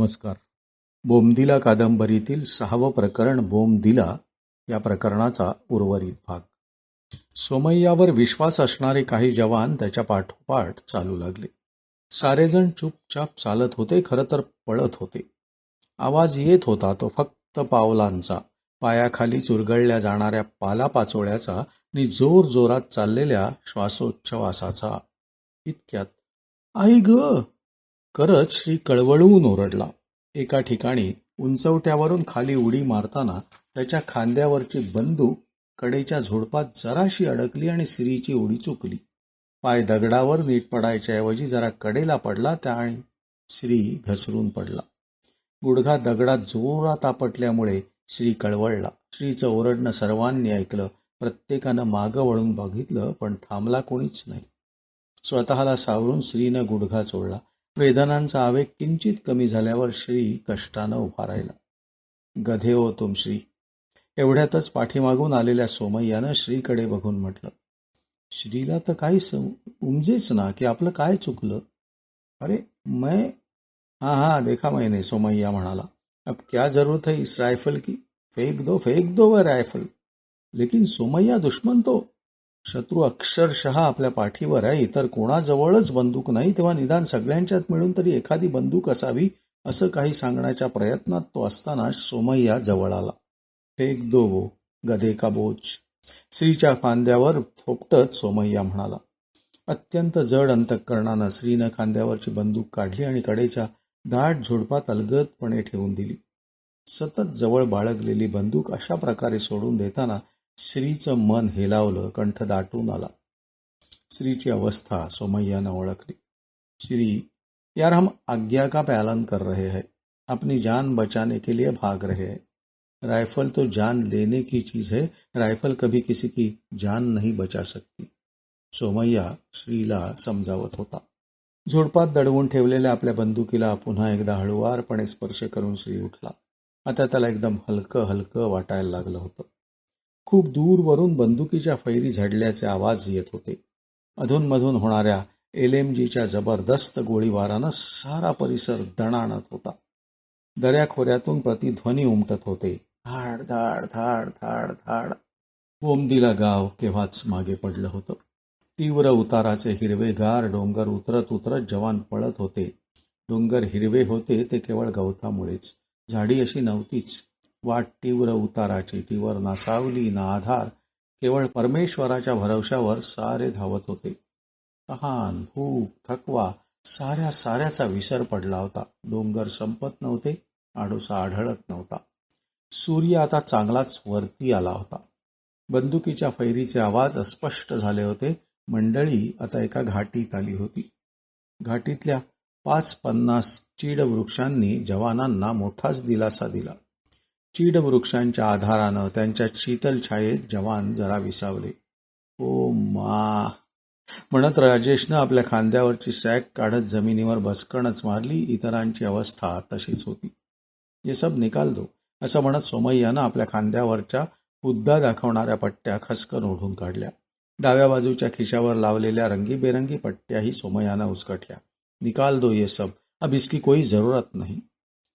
नमस्कार. बोमदिला कादंबरीतील सहावं प्रकरण बोमदिला या प्रकरणाचा उर्वरित भाग. सोमय्यावर विश्वास असणारे काही जवान त्याच्या पाठोपाठ चालू लागले. सारेजण चुपचाप चालत होते खरं तर पळत होते. आवाज येत होता तो फक्त पावलांचा पायाखाली चुरगळल्या जाणाऱ्या पालापाचोळ्याचा आणि जोर जोरात चाललेल्या श्वासोच्छवासाचा. इतक्यात आई ग! करत श्री कळवळून ओरडला. एका ठिकाणी उंचवट्यावरून खाली उडी मारताना त्याच्या खांद्यावरची बंदूक कडेच्या झोडपात जराशी अडकली आणि श्रीची उडी चुकली. पाय दगडावर नीट पडायच्याऐवजी जरा कडेला पडला त्या आणि श्री घसरून पडला. गुडघा दगडात जोरात आपटल्यामुळे श्री कळवळला. श्रीचं ओरडणं सर्वांनी ऐकलं. प्रत्येकानं मागं वळून बघितलं पण थांबला कोणीच नाही. स्वतःला सावरून श्रीनं गुडघा चोळला. वेदनांचा आवेग किंचित कमी झाल्यावर श्री कष्टानं उभा राहिला. गधे हो तुम श्री. एवढ्यातच पाठीमागून आलेल्या सोमय्यानं श्रीकडे बघून म्हटलं श्रीला तर काही सम उमजेच ना की आपलं काय चुकलं? अरे मैं हाँ हाँ देखा मैंने सोमय्या म्हणाला. अब क्या जरूरत है इस रायफल की? फेंक दो फेंक दो वह रायफल. लेकिन सोमय्या दुश्मन तो शत्रू अक्षरशः आपल्या पाठीवर आहे. इतर कोणाजवळच बंदूक नाही. तेव्हा निदान सगळ्यांच्यात मिळून तरी एखादी बंदूक असावी असं काही सांगण्याच्या प्रयत्नात तो असताना सोमय्या जवळ आला. फेक दो वो गधे का बोच श्रीच्या खांद्यावर थोपटत सोमय्या म्हणाला. अत्यंत जड अंतकरणानं श्रीनं खांद्यावरची बंदूक काढली आणि कडेच्या दाट झुडपात अलगदपणे ठेवून दिली. सतत जवळ बाळगलेली बंदूक अशा प्रकारे सोडून देताना श्रीचं मन हेलावलं कंठ दाटून आला. श्रीची अवस्था सोमय्यानं ओळखली. श्री यार हम आज्ञा का पालन कर रहे हैं? अपनी जान बचाने के लिए भाग रहे हैं. राइफल तो जान लेने की चीज है राइफल कभी किसी की जान नहीं बचा सकती. सोमय्या श्रीला समजावत होता. झोडपात दडवून ठेवलेल्या आपल्या बंदुकीला पुन्हा एकदा हळुवारपणे स्पर्श करून श्री उठला. आता त्याला एकदम हलकं हलकं वाटायला लागलं होतं. खूप दूरवरून बंदुकीच्या फैरी झडल्याचे आवाज येत होते. अधूनमधून होणाऱ्या एल एम जीच्या जबरदस्त गोळीबारानं सारा परिसर दणाणत होता. दऱ्याखोऱ्यातून प्रतिध्वनी उमटत होते. धाड धाड धाड धाड धाड. बोमदिला गाव केव्हाच मागे पडलं होतं. तीव्र उताराचे हिरवेगार डोंगर उतरत उतरत जवान पळत होते. डोंगर हिरवे होते ते केवळ गवतामुळेच. झाडी अशी नव्हतीच. वाट तीव्र उताराची तीवर ना सावली ना आधार केवळ परमेश्वराच्या भरवशावर सारे धावत होते. तहान भूक थकवा साऱ्या साऱ्याचा विसर पडला होता. डोंगर संपत नव्हते आडोसा आढळत नव्हता. सूर्य आता चांगलाच वरती आला होता. बंदुकीच्या फैरीचे आवाज अस्पष्ट झाले होते. मंडळी आता एका घाटीत आली होती. घाटीतल्या पाच पन्नास चीड वृक्षांनी जवानांना मोठाच दिलासा दिला. चीड वृक्षांच्या आधारानं त्यांच्या शीतल छायेत जवान जरा विसावले. ओ मा. म्हणत राजेशनं आपल्या खांद्यावरची सॅक काढत जमिनीवर बसकणच मारली. इतरांची अवस्था तशीच होती. ये सब निकाल दो असं म्हणत सोमय्यानं आपल्या खांद्यावरच्या हुद्दा दाखवणाऱ्या पट्ट्या खसकन ओढून काढल्या. डाव्या बाजूच्या खिशावर लावलेल्या रंगीबेरंगी पट्ट्याही सोमयानं उचकटल्या. निकाल दो ये सब अब इसकी कोई जरूरत नाही.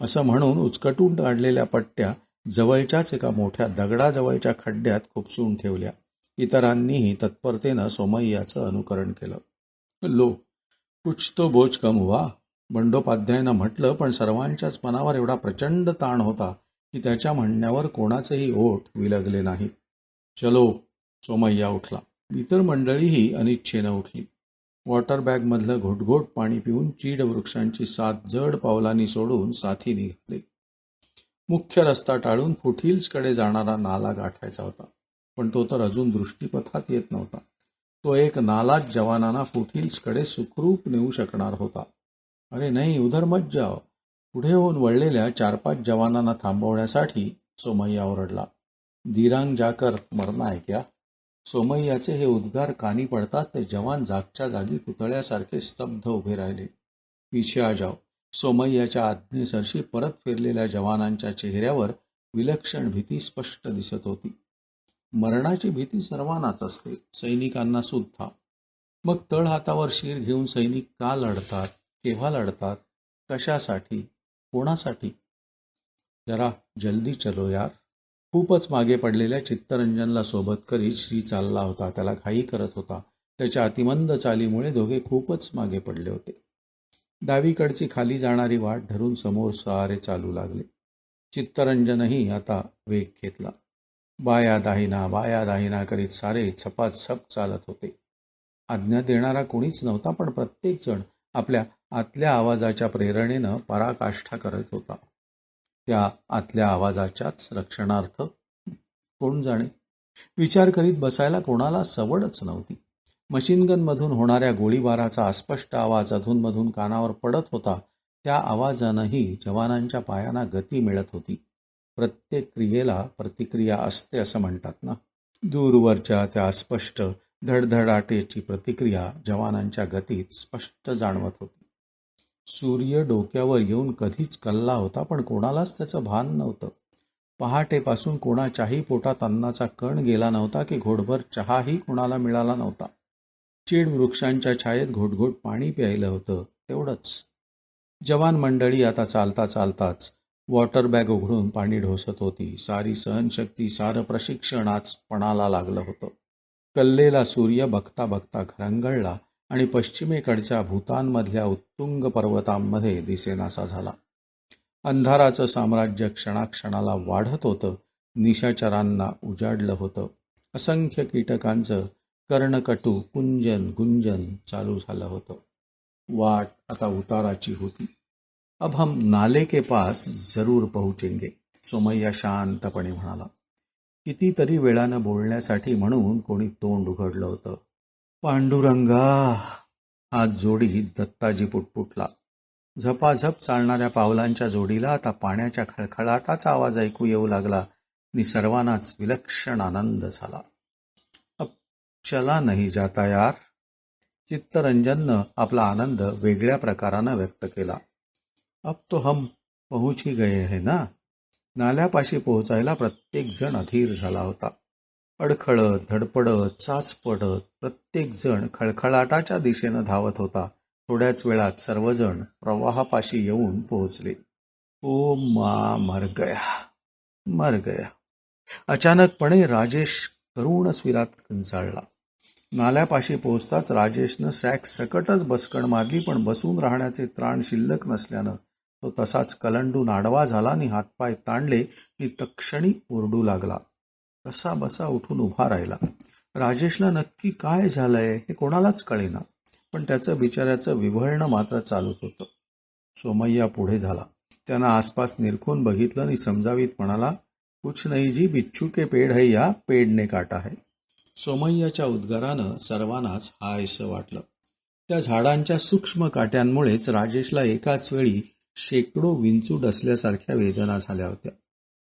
असं म्हणून उचकटून काढलेल्या पट्ट्या जवळच्याच एका मोठ्या दगडाजवळच्या खड्ड्यात खुपसून ठेवल्या. इतरांनीही तत्परतेनं सोमय्याचं अनुकरण केलं. लो कुछ तो बोज कम हुआ. बंडोपाध्यायनं म्हटलं पण सर्वांच्याच मनावर एवढा प्रचंड ताण होता की त्याच्या म्हणण्यावर कोणाचेही ओठ विलगले नाहीत चलो सोमय्या उठला. इतर मंडळीही अनिच्छेनं उठली. वॉटर बॅगमधलं घोटघोट पाणी पिऊन चीड वृक्षांची सात जड पावलांनी सोडून साथी निघाले. मुख्य रस्ता टाळून फुटहिल्सकडे जाणारा नाला गाठायचा होता पण तो तर अजून दृष्टीपथात येत नव्हता. तो एक नालाच जवानांना फुटहिल्सकडे सुखरूप नेऊ शकणार होता. अरे नाही उधर मत जाओ. पुढे होऊन वळलेल्या चार पाच जवानांना थांबवण्यासाठी सोमय्या ओरडला. दिरांग जाकर मरणा आहे क्या? सोमय्याचे हे उद्गार कानी पडतात ते जवान जागच्या जागी पुतळ्यासारखे स्तब्ध उभे राहिले. पिछे आ जाओ. सोमय्याच्या आज्ञेसरशी परत फिरलेल्या जवानांच्या चेहऱ्यावर विलक्षण भीती स्पष्ट दिसत होती. मरणाची भीती सर्वांनाच असते. सैनिकांना सुद्धा. मग तळ हातावर शिर घेऊन सैनिक का लढतात? केव्हा लढतात? कशासाठी? कोणासाठी? जरा जल्दी चलो यार. खूपच मागे पडलेल्या चित्तरंजनला सोबत करीत श्री चालला होता. त्याला घाई करत होता. त्याच्या अतिमंद चालीमुळे दोघे खूपच मागे पडले होते. डावीकडची खाली जाणारी वाट धरून समोर सारे चालू लागले. चित्तरंजनही आता वेग घेतला. बाया दाहिना बाया दाहिना करीत सारे छपाछप चालत होते. आज्ञा देणारा कोणीच नव्हता पण प्रत्येकजण आपल्या आतल्या आवाजाच्या प्रेरणेनं पराकाष्ठा करत होता. त्या आतल्या आवाजाच्याच रक्षणार्थ कोण जाणे? विचार करीत बसायला कोणाला सवडच नव्हती. मशीनगनमधून होणाऱ्या गोळीबाराचा अस्पष्ट आवाज अधूनमधून कानावर पडत होता. त्या आवाजानंही जवानांच्या पायांना गती मिळत होती. प्रत्येक क्रियेला प्रतिक्रिया असते असं म्हणतात ना? दूरवरच्या त्या अस्पष्ट धडधडाटेची प्रतिक्रिया जवानांच्या गतीत स्पष्ट जाणवत होती. सूर्य डोक्यावर येऊन कधीच कल्ला होता पण कोणालाच त्याचं भान नव्हतं. पहाटेपासून कोणाच्याही पोटात अन्नाचा कण गेला नव्हता की घोडभर चहाही कोणाला मिळाला नव्हता. चीड वृक्षांच्या छायेत घोटघोट पाणी प्यायलं होतं तेवढंच. जवान मंडळी आता चालता चालताच वॉटर बॅग उघडून पाणी ढोसत होती. सारी सहनशक्ती सारं प्रशिक्षण आज पणाला लागलं होतं. कल्लेला सूर्य बघता बघता घरंगळला. आणि पश्चिमेकडच्या भूतानमधल्या उत्तुंग पर्वतांमध्ये दिसेनासा झाला. अंधाराचं साम्राज्य क्षणाक्षणाला वाढत होतं निशाचरांना उजाडलं होतं. असंख्य कीटकांचं कर्णकटू कुंजन गुंजन चालू झालं होतं. वाट आता उताराची होती. अब हम नाले के पास जरूर पहुचेंगे सोमय्या शांतपणे म्हणाला. कितीतरी वेळानं बोलण्यासाठी म्हणून कोणी तोंड उघडलं होतं. पांडुरंगा. आज जोडी दत्ताजी पुटपुटला. झपाझप चालणाऱ्या पावलांच्या जोडीला आता पाण्याच्या खळखळाटाचा आवाज ऐकू येऊ लागला. आणि सर्वांनाच विलक्षण आनंद झाला. अब चला नाही जाता यार. चित्तरंजननं आपला आनंद वेगळ्या प्रकारानं व्यक्त केला. अब तो हम पहुंच ही गए है ना? नाल्यापाशी पोहोचायला प्रत्येक जण अधीर झाला होता. अडखळत धडपडत चाच पडत प्रत्येक जण खळखळाटाच्या दिशेनं धावत होता. थोड्याच वेळात सर्वजण प्रवाहापाशी येऊन पोहोचले. ओ मा मर गया मर गया. अचानकपणे राजेश करुण स्विरात कंचाळला नाल्यापाशी पोहोचताच राजेशनं सॅक सकटच बसकण मारली पण बसून राहण्याचे त्राण शिल्लक नसल्यानं तो तसाच कलंडून आडवा झाला आणि हातपाय ताणले आणि तक्षणी ओरडू लागला. कसा बसा उठून उभा राहिला. राजेशला नक्की काय झालंय हे कोणालाच कळेना. पण त्याचं बिचाऱ्याचं विव्हळणं मात्र चालूच होतं. सोमय्या पुढे झाला. त्यानं आसपास निरखून बघितलं आणि समजावीत म्हणाला कुछ नाही जी बिच्छू के पेड है या पेडने काटा है. सोमय्याच्या उद्गारानं सर्वांनाच हायसं वाटलं. त्या झाडांच्या सूक्ष्म काट्यांमुळेच राजेशला एकाच वेळी शेकडो विंचू डसल्यासारख्या वेदना झाल्या होत्या.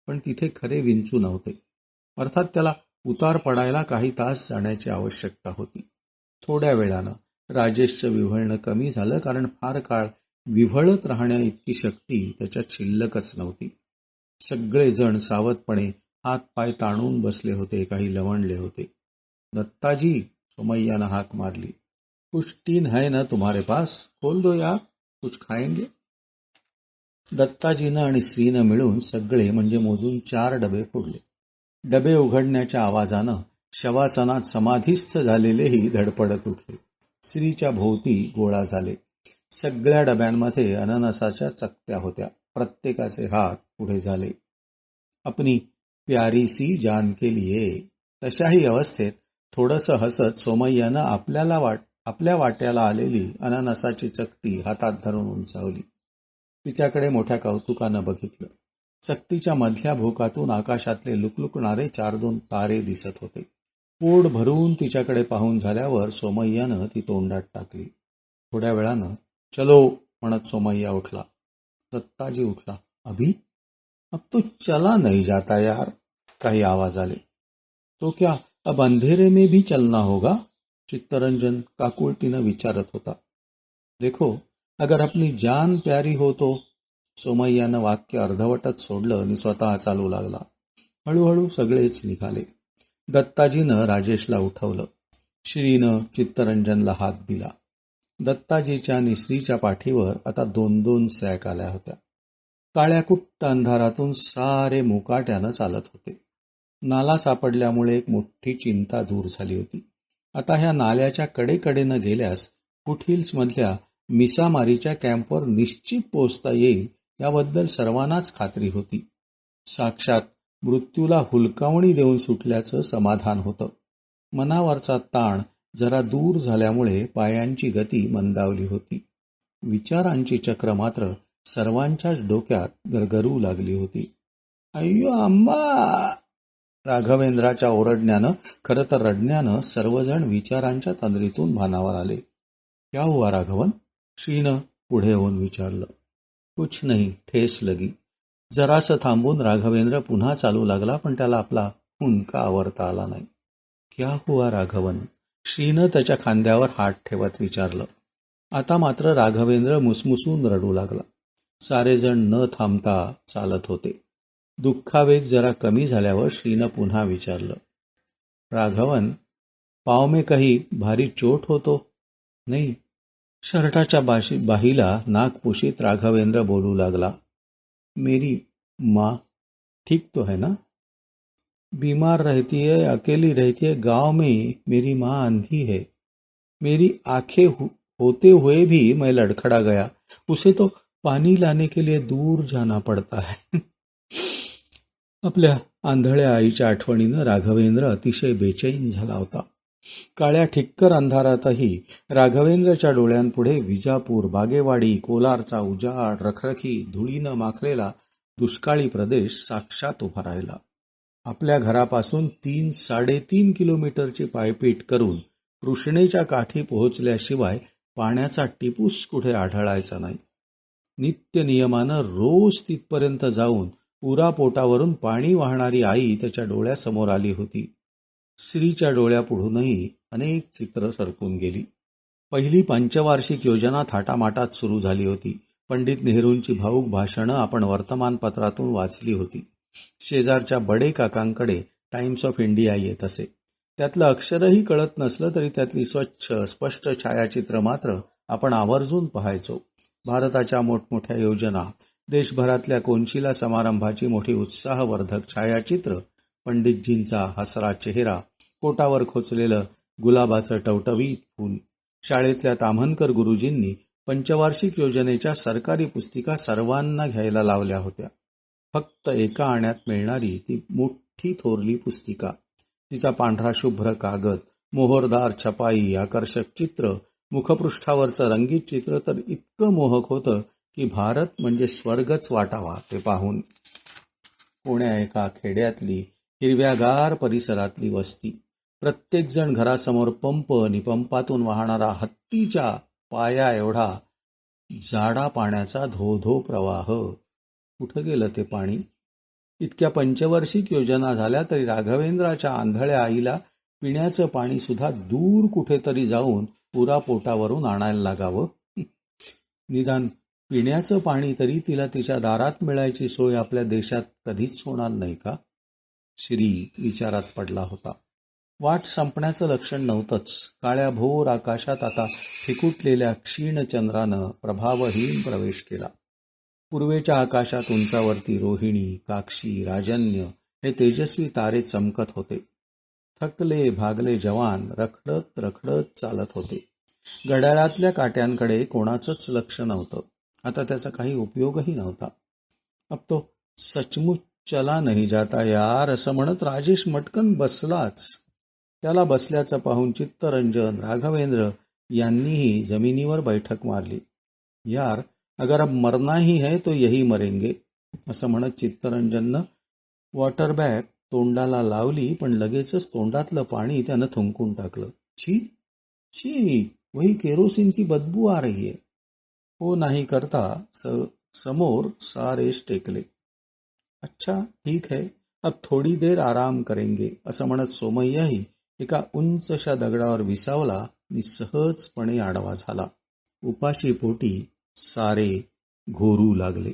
पण तिथे खरे विंचू नव्हते. अर्थात त्याला उतार पडायला काही तास जाण्याची आवश्यकता होती. थोड्या वेळानं राजेशचं विव्हळणं कमी झालं कारण फार काळ विव्हळत राहण्या इतकी शक्ती त्याच्यात शिल्लकच नव्हती. सगळेजण सावधपणे हात पाय ताणून बसले होते काही लवणले होते. दत्ताजी सोमय्यानं हाक मारली. कुछ टीन है ना तुम्हारे पास? खोल दो यार. कुछ खाएंगे? दत्ताजीनं आणि श्रीनं मिळून सगळे म्हणजे मोजून चार डबे फोडले. डबे उघडण्याच्या आवाजानं शवासनात समाधीस्थ झालेलेही धडपडत उठले. श्रीच्या भोवती गोळा झाले. सगळ्या डब्यांमध्ये अननसाच्या चकत्या होत्या. प्रत्येकाचे हात पुढे झाले. अपनी प्यारी सी जान के लिए. तशाही अवस्थेत थोडंसं हसत सोमय्यानं आपल्याला वाट आपल्या वाट्याला आलेली अननसाची चकती हातात धरून उंचावली. तिच्याकडे मोठ्या कौतुकानं बघितलं. चकतीच्या मधल्या भोकातून आकाशातले लुकलुकणारे चार दोन तारे दिसत होते. पोट भरून तिच्याकडे पाहून झाल्यावर सोमय्यानं ती तोंडात टाकली. थोड्या वेळानं चलो म्हणत सोमय्या उठला. दत्ताजी उठला. अभी? अब तो चला नहीं जाता यार काही आवाज आले. तो क्या अब अंधेरे में भी चलना होगा? चित्तरंजन काकुळतीनं विचारत होता. देखो अगर अपनी जान प्यारी हो तो सोमय्यानं वाक्य अर्धवटच सोडलं आणि स्वतः चालू लागला. हळूहळू सगळेच निघाले. दत्ताजीनं राजेशला उठवलं. श्रीनं चित्तरंजनला हात दिला. दत्ताजीच्या निसरीच्या पाठीवर आता दोन दोन सॅक आल्या होत्या. काळ्याकुट्ट अंधारातून सारे मुकाट्यानं चालत होते. नाला सापडल्यामुळे एक मोठी चिंता दूर झाली होती. आता ह्या नाल्याच्या कडेकडेनं गेल्यास फुटहिल्समधल्या मिसामारीच्या कॅम्पवर निश्चित पोचता येईल याबद्दल सर्वांनाच खात्री होती. साक्षात मृत्यूला हुलकावणी देऊन सुटल्याचं समाधान होतं. मनावरचा ताण जरा दूर झाल्यामुळे पायांची गती मंदावली होती. विचारांची चक्र मात्र सर्वांच्याच डोक्यात गरगरू लागली होती. अय्यो आंबा राघवेंद्राच्या ओरडण्यानं खरं तर रडण्यानं सर्वजण विचारांच्या तंद्रीतून भानावर आले. क्या हुआ राघवन? श्रीनं पुढे होऊन विचारलं. कुछ नाही ठेस लगी. जरासं थांबून राघवेंद्र पुन्हा चालू लागला पण त्याला आपला हुंका आवरता आला नाही. क्या हुआ राघवन? श्रीनं त्याच्या खांद्यावर हात ठेवत विचारलं. आता मात्र राघवेंद्र मुसमुसून रडू लागला. सारेजण न थांबता चालत होते. दुःखावेग जरा कमी झाल्यावर श्रीनं पुन्हा विचारलं. राघवन पाव में काही भारी चोट होतो? नाही शर्टाच्या बाशी बाहीला नागपुशीत राघवेंद्र बोलू लागला. मेरी माँ ठीक तो है ना? बीमार रहती है अकेली रहती है गांव में मेरी माँ अंधी है। मेरी आंखें होते हुए भी मैं लड़खड़ा गया। उसे तो पानी लाने के लिए दूर जाना पड़ता है। आपल्या आंधळ्या आईच्या आठवणीनं राघवेंद्र अतिशय बेचैन झाला होता. काळ्या ठिक्कर अंधारातही राघवेंद्रच्या डोळ्यांपुढे विजापूर बागेवाडी कोलारचा उजाड रखरखी धुळीनं माखलेला दुष्काळी प्रदेश साक्षात उभा राहिला. आपल्या घरापासून तीन साडेतीन किलोमीटरची पायपीट करून कृष्णेच्या काठी पोहोचल्याशिवाय पाण्याचा टिपूस कुठे आढळायचा नाही. नित्य नियमानं रोज तिथपर्यंत जाऊन पुरापोटावरून पाणी वाहणारी आई त्याच्या डोळ्यासमोर आली होती. स्त्रीच्या डोळ्यापुढूनही अनेक चित्र सरकून गेली. पहिली पंचवार्षिक योजना थाटामाटात सुरू झाली होती. पंडित नेहरूंची भाऊक भाषणं आपण वर्तमानपत्रातून वाचली होती. शेजारच्या बडे काकांकडे टाइम्स ऑफ इंडिया येत असे. त्यातलं अक्षरही कळत नसलं तरी त्यातली स्वच्छ स्पष्ट छायाचित्र मात्र आपण आवर्जून पाहायचो. भारताच्या मोठमोठ्या योजना देशभरातल्या कोनशिला समारंभाची मोठी उत्साहवर्धक छायाचित्र पंडितजींचा हसरा चेहरा पोटावर खोचलेलं गुलाबाचं टवटवीत फूल. शाळेतल्या ताम्हणकर गुरुजींनी पंचवार्षिक योजनेच्या सरकारी पुस्तिका सर्वांना घ्यायला लावल्या होत्या. फक्त एका आण्यात मिळणारी ती मोठी थोरली पुस्तिका. तिचा पांढरा शुभ्र कागद मोहरदार छपाई आकर्षक चित्र मुखपृष्ठावरचं रंगीत चित्र तर इतकं मोहक होतं की भारत म्हणजे स्वर्गच वाटावा ते पाहून. कोण्या एका खेड्यातली हिरव्यागार परिसरातली वस्ती. प्रत्येकजण घरासमोर पंप आणि पंपातून वाहणारा हत्तीच्या पाया एवढा जाडा पाण्याचा धो धो प्रवाह. कुठं गेलं ते पाणी? इतक्या पंचवर्षिक योजना झाल्या तरी राघवेंद्राच्या आंधळ्या आईला पिण्याचं पाणी सुद्धा दूर कुठेतरी जाऊन पुरा पोटावरून आणायला लागावं. निदान पिण्याचं पाणी तरी तिला तिच्या दारात मिळायची सोय आपल्या देशात कधीच होणार नाही का? श्री विचारात पडला होता. वाट संपण्याचं लक्षण नव्हतंच. काळ्या भोर आकाशात आता फिकुटलेल्या क्षीण चंद्रानं प्रभावहीन प्रवेश केला. पूर्वेच्या आकाशात उंचावरती रोहिणी काक्षी राजन्य हे तेजस्वी तारे चमकत होते. थकले भागले जवान रखडत रखडत चालत होते. घड्याळातल्या काट्यांकडे कोणाचंच लक्ष नव्हतं. आता त्याचा काही उपयोगही नव्हता. अब तो सचमुच चला नाही जाता यार असं म्हणत राजेश मटकन बसलाच. त्याला बसल्याचं पाहून चित्तरंजन राघवेंद्र यांनीही जमिनीवर बैठक मारली. यार अगर अब मरना ही है तो यही मरेंगे असं म्हणत चित्तरंजननं वॉटर बॅग तोंडाला लावली पण लगेचच तोंडातलं पाणी त्यानं थुंकून टाकलं. छी छी वही केरोसिन की बदबू आ रही है. हो नाही करता स समोर सारेश टेकले. अच्छा ठीक है अब थोडी देर आराम करेंगे असं म्हणत सोमय्याही एका उंचशा दगडावर विसावला आणि सहजपणे आडवा झाला. उपाशी पोटी सारे घोरू लागले.